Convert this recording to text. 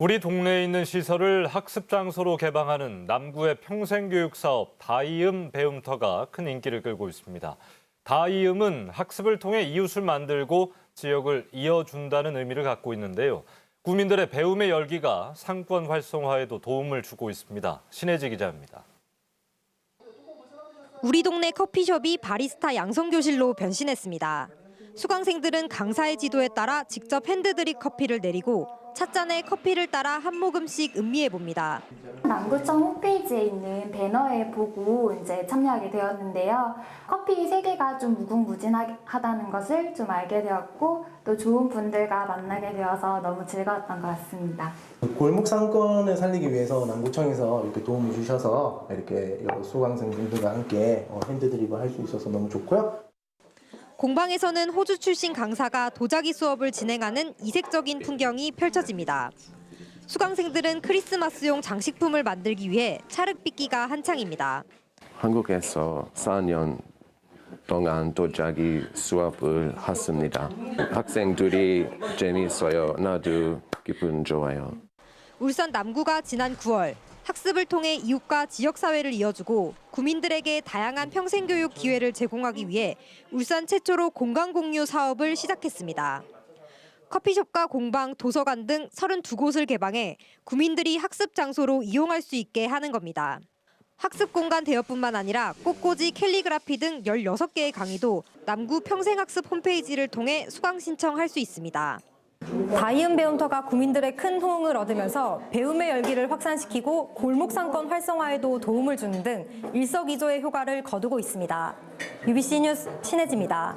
우리 동네에 있는 시설을 학습 장소로 개방하는 남구의 평생교육 사업 다이음 배움터가 큰 인기를 끌고 있습니다. 다이음은 학습을 통해 이웃을 만들고 지역을 이어준다는 의미를 갖고 있는데요. 구민들의 배움의 열기가 상권 활성화에도 도움을 주고 있습니다. 신혜지 기자입니다. 우리 동네 커피숍이 바리스타 양성교실로 변신했습니다. 수강생들은 강사의 지도에 따라 직접 핸드드립 커피를 내리고 찻잔에 커피를 따라 한 모금씩 음미해 봅니다. 남구청 홈페이지에 있는 배너에 보고 이제 참여하게 되었는데요. 커피 세계가 좀 무궁무진하다는 것을 좀 알게 되었고 또 좋은 분들과 만나게 되어서 너무 즐거웠던 것 같습니다. 골목 상권을 살리기 위해서 남구청에서 이렇게 도움을 주셔서 이렇게 여러 수강생분들과 함께 어, 핸드드립을 할 수 있어서 너무 좋고요. 공방에서는 호주 출신 강사가 도자기 수업을 진행하는 이색적인 풍경이 펼쳐집니다. 수강생들은 크리스마스용 장식품을 만들기 위해 찰흙빚기가 한창입니다. 한국에서 4년 동안 도자기 수업을 했습니다. 학생들이 재미있어요. 나도 기분 좋아요. 울산 남구가 지난 9월 학습을 통해 이웃과 지역사회를 이어주고 구민들에게 다양한 평생교육 기회를 제공하기 위해 울산 최초로 공간공유 사업을 시작했습니다. 커피숍과 공방, 도서관 등 32곳을 개방해 구민들이 학습 장소로 이용할 수 있게 하는 겁니다. 학습 공간 대여뿐만 아니라 꽃꽂이, 캘리그라피 등 16개의 강의도 남구 평생학습 홈페이지를 통해 수강 신청할 수 있습니다. 다이음 배움터가 구민들의 큰 호응을 얻으면서 배움의 열기를 확산시키고 골목 상권 활성화에도 도움을 주는 등 일석이조의 효과를 거두고 있습니다. UBC 뉴스 신혜지입니다.